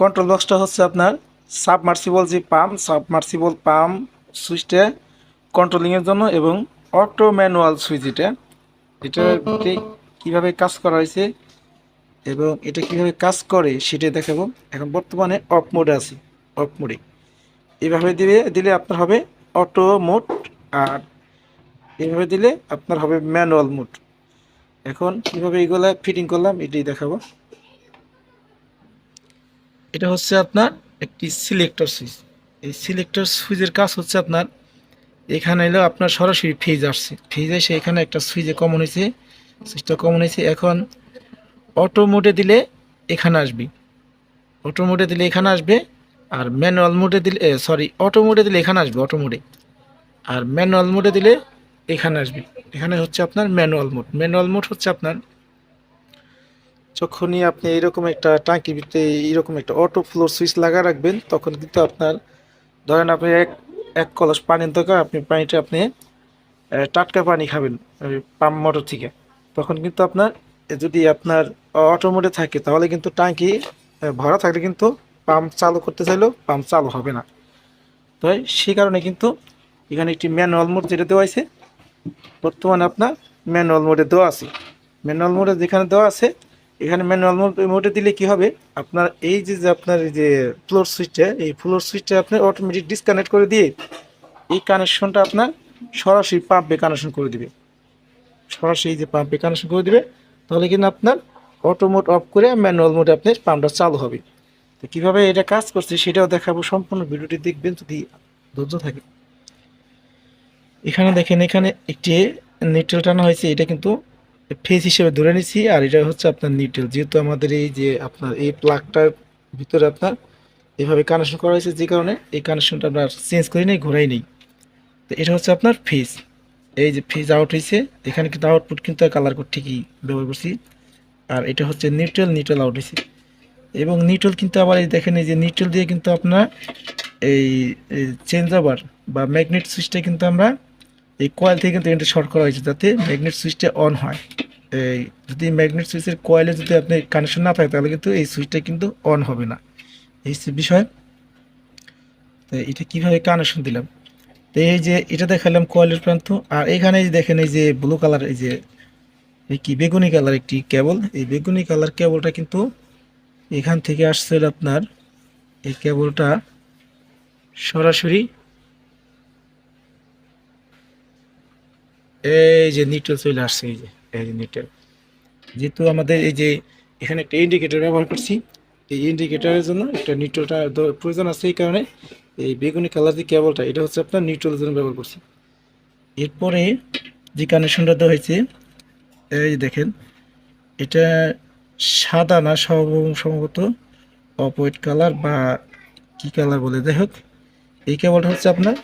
Control বক্সটা হচ্ছে আপনার সাবমার্সিবল যে পাম্প সাবমার্সিবল পাম্প সুইচটা কন্ট্রোলিংয়ের জন্য এবং অটো ম্যানুয়াল সুইচ এটা এটা কীভাবে কাজ করা হয়েছে এবং এটা কীভাবে কাজ করে সেটা দেখাবো। এখন বর্তমানে অফ মোডে আছি অফ মোডে এভাবে দিলে দিলে আপনার হবে অটো মোড আর এভাবে দিলে আপনার হবে ম্যানুয়াল মোড এখন কীভাবে এগুলা ফিটিং করলাম এটাই দেখাবো। এটা হচ্ছে আপনার একটি সিলেক্টর সুইচ এই সিলেক্টর সুইচের কাজ হচ্ছে আপনার, এখানে এলো আপনার সরাসরি ফ্রিজ আসছে। ফেজ এসে এখানে একটা সুইচে কমন হয়েছে। সুইচটা কমন হয়েছে। এখন অটো মোডে দিলে এখানে আসবে। অটো মোডে দিলে এখানে আসবে আর ম্যানুয়াল মোডে দিলে সরি অটো মোডে দিলে এখানে আসবে অটো মোডে আর ম্যানুয়াল মোডে দিলে এখানে আসবে। এখানে হচ্ছে আপনার ম্যানুয়াল মোড ম্যানুয়াল মোড হচ্ছে আপনার যখনই আপনি এরকম একটা টাঙ্কির ভিতরে এইরকম একটা অটো ফ্লোর সুইচ লাগা রাখবেন, তখন কিন্তু আপনার ধরেন আপনি এক এক কলস পানির দরকার, আপনি পানিটা আপনি টাটকা পানি খাবেন পাম্প মোটর থেকে। তখন কিন্তু আপনার, যদি আপনার অটো মোডে থাকে, তাহলে কিন্তু টাঙ্কি ভরা থাকলে কিন্তু পাম্প চালু করতে চাইলেও পাম্প চালু হবে না। তো সেই কারণে কিন্তু এখানে একটি ম্যানুয়াল মোড যেটা দেওয়া আছে, বর্তমানে আপনার ম্যানুয়াল মোডে দেওয়া আছে। ম্যানুয়াল মোডে যেখানে দেওয়া আছে এখানে ম্যানুয়াল মোড দিলে কি হবে? আপনার এই যে আপনার এই যে ফ্লোর সুইচটা এই ফ্লোর সুইচটা আপনি অটোমেটিক ডিসকানেক্ট করে দিয়ে এই কানেকশনটা আপনার সরাসরি পাম্পে কানেকশন করে দিবে। সরাসরি যে পাম্পে কানেকশন করে দিবে, তাহলে কিন্তু আপনার অটো মোড অফ করে ম্যানুয়াল মোডে আপনার পাম্পটা চালু হবে। তো কীভাবে এটা কাজ করছে সেটাও দেখাবো, সম্পূর্ণ ভিডিওটি দেখবেন যদি ধৈর্য থাকে। এখানে দেখেন, এখানে একটি নিউট্রাল টানা হয়েছে, এটা কিন্তু ফেজ হিসেবে ধরে নিছি, আর এটা হচ্ছে আপনার নিউট্রাল। যেহেতু আমাদের এই যে আপনার এই প্লাগটার ভিতরে আপনার এভাবে কানেকশন করা হয়েছে, যে কারণে এই কানেকশনটা আপনার চেঞ্জ করি নেই, ঘোরাই নেই। তো এটা হচ্ছে আপনার ফেজ। এই যে ফেজ আউট হয়েছে, এখানে কিন্তু আউটপুট কিন্তু কালার কোড ঠিকই ব্যবহার করছি। আর এটা হচ্ছে নিউট্রাল নিউট্রাল আউট হয়েছে। এবং নিউট্রাল কিন্তু আবার এই দেখেন, এই যে নিউট্রাল দিয়ে কিন্তু আপনার এই চেঞ্জ ওভার বা ম্যাগনেট সুইচটা কিন্তু আমরা এই কয়েল থেকে কিন্তু এটা শর্ট করা হয়েছে যাতে ম্যাগনেট সুইচটা অন হয়। এই যদি ম্যাগনেট সুইচের কয়েলে যদি আপনি কানেকশন না থাকে, তাহলে কিন্তু এই সুইচটা কিন্তু অন হবে না। এই বিষয়, তো এটা কীভাবে কানেকশন দিলাম? তো এই যে এটা দেখালাম কয়েলের প্রান্ত, আর এখানে দেখেন এই যে ব্লু কালার এই যে এই কি বেগুনি কালার একটি কেবল এই বেগুনি কালার কেবলটা কিন্তু এখান থেকে আসছিল আপনার, এই কেবলটা সরাসরি এই যে নিউট্রাল চলে আসছে, এই যে এই যে নিউট্রাল যেহেতু আমাদের এই যে এখানে একটা ইন্ডিকেটর ব্যবহার করছি, এই ইন্ডিকেটরের জন্য একটা নিউট্রালটা প্রয়োজন আছে এই কারণে এই বেগুনি কালার যে কেবলটা এটা হচ্ছে আপনার নিউট্রালের জন্য ব্যবহার করছি। এরপরে যে কানেকশনটা দেওয়া হয়েছে, এই দেখেন, এটা সাদা না সম্ভবত অপোয়েট কালার বা কি কালার বলে, যাই হোক, এই কেবলটা হচ্ছে আপনার,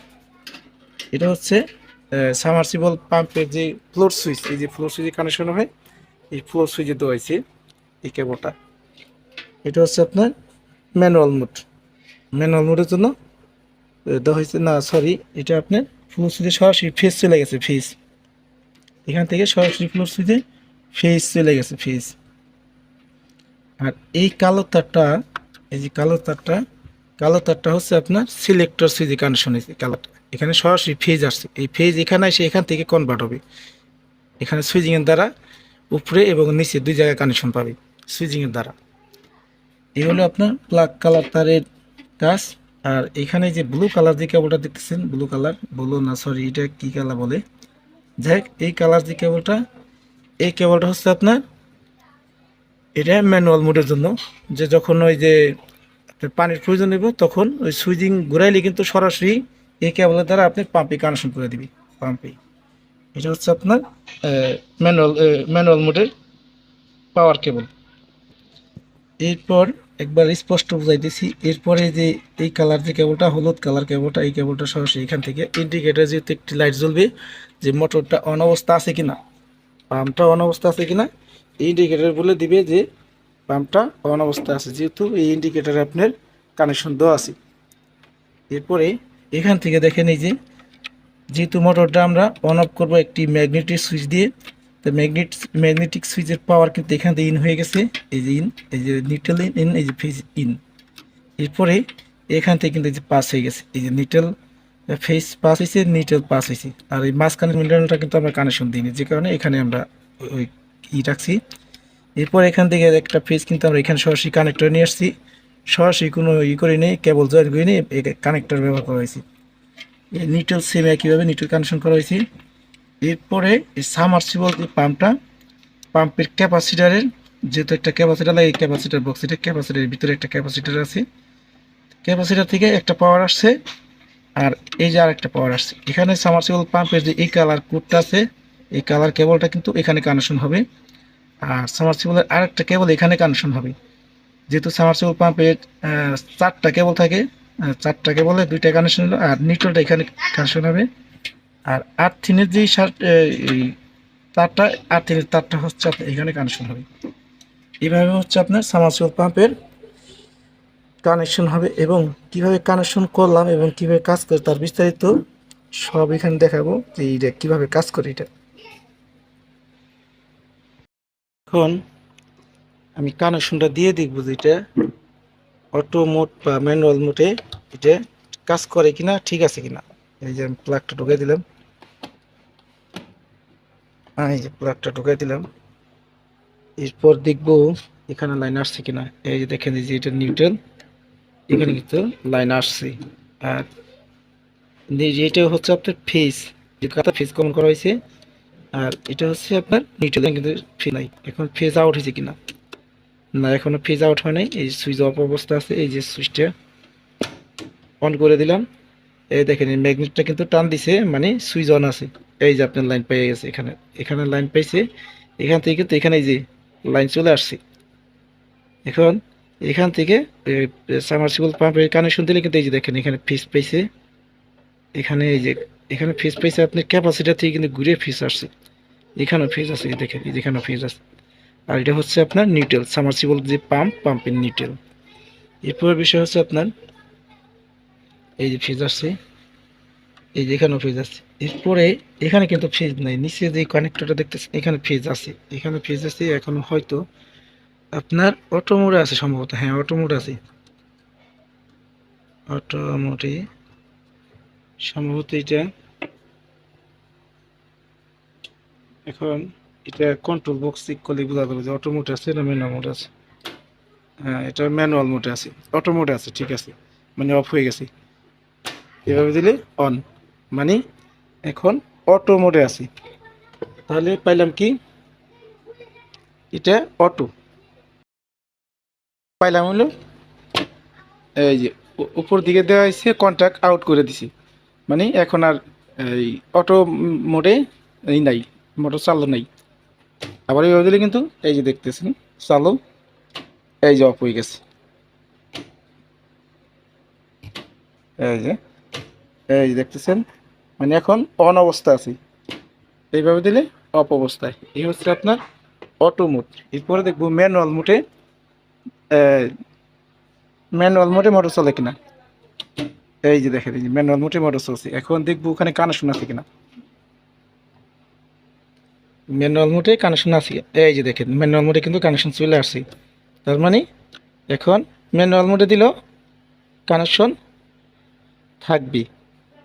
এটা হচ্ছে সামারসিবল পাম্পের যে ফ্লোর সুইচ এই যে ফ্লোর সুইচে কানেকশন হয়, এই ফ্লোর সুইচে দেওয়া হয়েছে এই কেবলটা এটা হচ্ছে আপনার ম্যানুয়াল মোড ম্যানুয়াল মোডের জন্য দেওয়া হয়েছে না সরি এটা আপনার ফ্লোর সুইচে সরাসরি ফেস চলে গেছে ফেস এখান থেকে সরাসরি ফ্লোর সুইচে ফেস চলে গেছে ফেস আর এই কালো তারটা, এই যে কালো তারটা কালো তারটা হচ্ছে আপনার সিলেক্টর সুইচে কানেকশন হয়েছে কালারটা। এখানে সরাসরি ফেজ আসছে। এই ফেজ এখানে এসে এখান থেকে কনভার্ট হবে। এখানে সুইচিংয়ের দ্বারা উপরে এবং নিচে দুই জায়গায় কানেকশন পাবে সুইচিংয়ের দ্বারা। এই হলো আপনার ব্ল্যাক কালার তারের কাজ। আর এখানে যে ব্লু কালার যে কেবলটা দেখতেছেন ব্লু কালার ব্লু না সরি এটা কি কালার বলে? যাই এই কালার যে কেবলটা এই কেবলটা হচ্ছে আপনার, এটা ম্যানুয়াল মোডের জন্য। যে যখন ওই যে পানির প্রয়োজন নেব তখন ওই সুইজিং ঘুরাইলে কিন্তু সরাসরি এই কেবলের দ্বারা আপনি পাম্পে কানেকশন করে দিবি পাম্পে এটা হচ্ছে আপনার ম্যানুয়াল ম্যানুয়াল মোডের পাওয়ার কেবল এরপর একবার স্পষ্ট বুঝাইতেছি, এরপরে যে এই কালার যে কেবলটা হলুদ কালার কেবলটা এই কেবলটা সরাসরি এখান থেকে ইন্ডিকেটার যেহেতু একটি লাইট জ্বলবে, যে মোটরটা অন অবস্থা আছে কিনা পাম্পটা অন অবস্থা আছে কিনা ইন্ডিকেটার বলে দিবে যে পাম্পটা অন অবস্থা আছে, যেহেতু এই ইন্ডিকেটারে আপনার কানেকশন দেওয়া আছে। এরপরে এখান থেকে দেখেন এই যে, যেহেতু মোটরটা আমরা অন অফ করব একটি ম্যাগনেটিক সুইচ দিয়ে, তো ম্যাগনেট ম্যাগনেটিক সুইচের পাওয়ার কিন্তু এখান থেকে ইন হয়ে গেছে, এই যে ইন এই যে নিটেল ইন ইন এই যে ফেজ ইন এরপরে এখান থেকে কিন্তু এই যে পাস হয়ে গেছে, এই যে নিটেল ফেস পাস হয়েছে নিটেল পাস হয়েছে। আর এই মাঝখানের মিডলটা কিন্তু আমরা কানেকশন দিইনি, যে কারণে এখানে আমরা ওই ই রাখছি। এরপর এখান থেকে একটা ফ্রিজ কিন্তু আমরা এখানে সরাসরি কানেক্টর নিয়ে আসছি। সরাসরি কোনো ই করে নেই কেবল জয়েন করে নিয়ে কানেক্টর ব্যবহার করা হয়েছে। এই নিটেল সেম একইভাবে নিটেল কানেকশন করা হয়েছে? এরপরে এই সামারসিবল যে পাম্পটা পাম্পের ক্যাপাসিটারের যেহেতু একটা ক্যাপাসিটার লাগে ক্যাপাসিটার বক্স এটা ক্যাপাসিটারের ভিতরে একটা ক্যাপাসিটার আছে। ক্যাপাসিটার থেকে একটা পাওয়ার আসছে আর এই যে আর একটা পাওয়ার আসছে। এখানে সামারসিবল পাম্পের যে এই কালার কোডটা আছে, এই কালার কেবলটা কিন্তু এখানে কানেকশন হবে। আর সামারসিবলের আরেকটা কেবল এখানে কানেকশন হবে। যেহেতু সামারসিবল পাম্পের চারটা কেবল থাকে চারটা কেবলে দুইটা কানেকশন হলো আর নিউট্রালটা এখানে কানেকশন হবে। আর আর্থিনের যে শার্ট তারটা, আর্থিনের তারটা হচ্ছে আপনার এখানে কানেকশন হবে। এইভাবে হচ্ছে আপনার সামারসিবল পাম্পের কানেকশন হবে এবং কীভাবে কানেকশন করলাম এবং কীভাবে কাজ করে তার বিস্তারিত সব এখানে দেখাবো যে এইটা কীভাবে কাজ করে এটা। এখন আমি কানেকশনটা দিয়ে দেখব যে এটা অটো মোড বা ম্যানুয়াল মোডে এটা কাজ করে কিনা ঠিক আছে কিনা। এই যে আমি প্লাগটা ঢুকাই দিলাম। হ্যাঁ, এই যে প্লাগটা ঢুকাই দিলাম। এরপর দেখব এখানে লাইন আসছে কিনা। এই যে দেখেন যে এটা নিউট্রাল এখানে কিন্তু লাইন আসছে। আর এটা হচ্ছে আপনার ফেস যে কাটা ফেস কমন করা হয়েছে আর এটা হচ্ছে আপনার নিউট্রাল কিন্তু ফেজ নাই। এখন ফেজ আউট হয়েছে কিনা? না, এখনও ফেজ আউট হয় নাই। এই সুইচ অফ অবস্থা আছে, এই যে সুইচটা অন করে দিলাম। এই দেখেন, এই ম্যাগনেটটা কিন্তু টান দিছে মানে সুইচ অন আছে। এই যে আপনার লাইন পেয়ে গেছে এখানে। এখানে লাইন পাইছে এখান থেকে কিন্তু এখানে এই যে লাইন চলে আসছে। এখন এখান থেকে সামারসিবল পাম্পের কানেকশন দিলে কিন্তু এই যে দেখেন, এখানে ফিস পাইছে এখানে এই যে, এখানে ফিস পাইছে আপনার ক্যাপাসিটার থেকে কিন্তু ঘুরে ফিস আসছে। এখানেও ফিস আছে, এই দেখেন, এই যেখানেও ফিস আছে। আর এটা হচ্ছে আপনার নিউটেল সামারসিবল যে পাম্প, পাম্পের নিউটেল এরপরের বিষয় হচ্ছে আপনার, এই যে ফিজ আসছে এই যে এখানেও ফিজ আছে। এরপরে এখানে কিন্তু ফিজ নাই, নিচে যে কানেক্টরটা দেখতেছেন, এখানে ফিজ আছে। এখানে ফিজ আছে, এখন হয়তো আপনার অটো মোডে আছে সম্ভবত। হ্যাঁ অটো মোড আছে। অটো মোডে সম্ভবত এটা এখন এটা কন্ট্রোল বক্স চেক করলে বোঝা যাবে যে অটো মোড আছে না ম্যানুয়াল মোড আছে। হ্যাঁ এটা ম্যানুয়াল মোডে আছে। অটো মোডে আছে, ঠিক আছে। মানে অফ হয়ে গেছে। এভাবে দিলে অন মানে এখন অটো মোডে আছে। তাহলে পাইলাম কি? এটা অটো পাইলাম হলো, এই যে উপর দিকে দেওয়া হয়েছে কন্ট্যাক্ট আউট করে দিছি। মানে এখন আর এই অটো মোডে এই নাই। মোটর চালু নেই। আবার এইভাবে দিলে কিন্তু এই যে দেখতেছেন, চালু এই যে অফ হয়ে গেছে। এই যে এই যে দেখতেছেন মানে এখন অন অবস্থা আছে। এইভাবে দিলে অফ অবস্থায়। এই হচ্ছে আপনার অটো মোড এরপরে দেখব ম্যানুয়াল মোডে ম্যানুয়াল মোডে মোটর চলে কিনা। এই যে দেখেন, এই যে ম্যানুয়াল মোডে মোটর চলছে। এখন দেখব ওখানে কানেকশন আছে কিনা। ম্যানুয়াল মোডে কানেকশন আছে। এই যে দেখেন ম্যানুয়াল মোডে কিন্তু কানেকশন চলে আসছে। তার মানে এখন ম্যানুয়াল মোডে দিলেও কানেকশন থাকবে।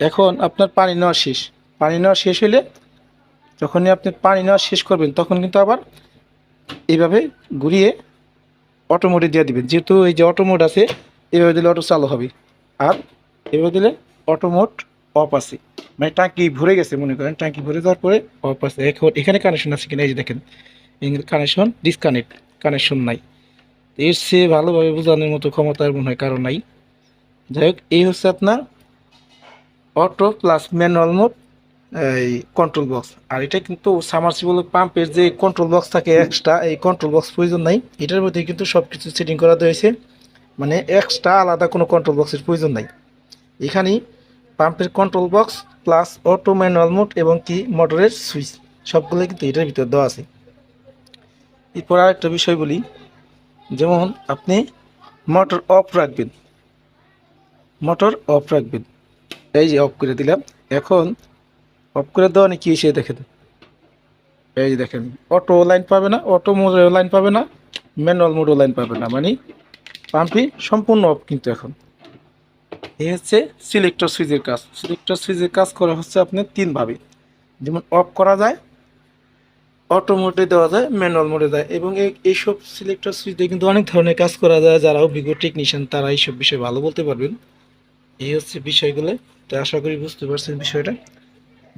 এখন আপনার পানি নেওয়া শেষ। পানি নেওয়া শেষ হলে যখনই আপনি পানি নেওয়া শেষ করবেন, তখন কিন্তু আবার এইভাবে ঘুরিয়ে অটো মোডে দিয়ে দিবেন। যেহেতু এই যে অটো মোড আছে, এভাবে দিলে অটো চালু হবে। আর এভাবে দিলে অটো মোড অফ আছে। মানে ট্যাঙ্কি ভরে গেছে, মনে করেন, ট্যাঙ্কি ভরে যাওয়ার পরে অফ আছে। এখন এখানে কানেকশন আছে কিনা, এই যে দেখেন কানেকশন ডিসকানেক্ট কানেকশন নাই। এর চেয়ে ভালোভাবে বোঝানোর মতো ক্ষমতার মনে হয় কারণ নাই। যাই হোক, এই হচ্ছে আপনার অটো প্লাস ম্যানুয়াল মোড এই কন্ট্রোল বক্স আর এটা কিন্তু সামারসিবল পাম্পের যে কন্ট্রোল বক্স থাকে এক্সট্রা এই কন্ট্রোল বক্স প্রয়োজন নাই। এটার মধ্যে কিন্তু সব কিছু সেটিং করা হয়েছে মানে এক্সট্রা আলাদা কোনো কন্ট্রোল বক্সের প্রয়োজন নাই। এখানেই পাম্পের control box plus auto manual mode এবং কি মোটরের সুইচ সবগুলো কিন্তু এটার ভিতরে দেওয়া আছে। এরপর আরেকটা বিষয় বলি, যেমন আপনি মোটর অফ রাখবেন মোটর অফ রাখবেন। এই যে অফ করে দিলাম, এখন অফ করে দেওয়া কি এসে দেখেন। এই যে দেখেন অটো লাইন পাবে না অটো মোডেও লাইন পাবে না ম্যানুয়াল মোডও লাইন পাবে না মানে পাম্পটি সম্পূর্ণ অফ কিন্তু এখন। এই হচ্ছে সিলেক্টর সুইচের কাজ। সিলেক্টর সুইচের কাজ করা হচ্ছে আপনি তিনভাবে যেমন অফ করা যায় অটো মোডে দেওয়া যায় ম্যানুয়াল মোডে দেয় এবং এই এইসব সিলেক্টর সুইচ দিয়ে কিন্তু অনেক ধরনের কাজ করা যায়, যারা অভিজ্ঞ টেকনিশিয়ান তারা এইসব বিষয়ে ভালো বলতে পারবেন। এই হচ্ছে বিষয়গুলো। তো আশা করি বুঝতে পারছেন বিষয়টা।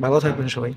ভালো থাকবেন সবাই।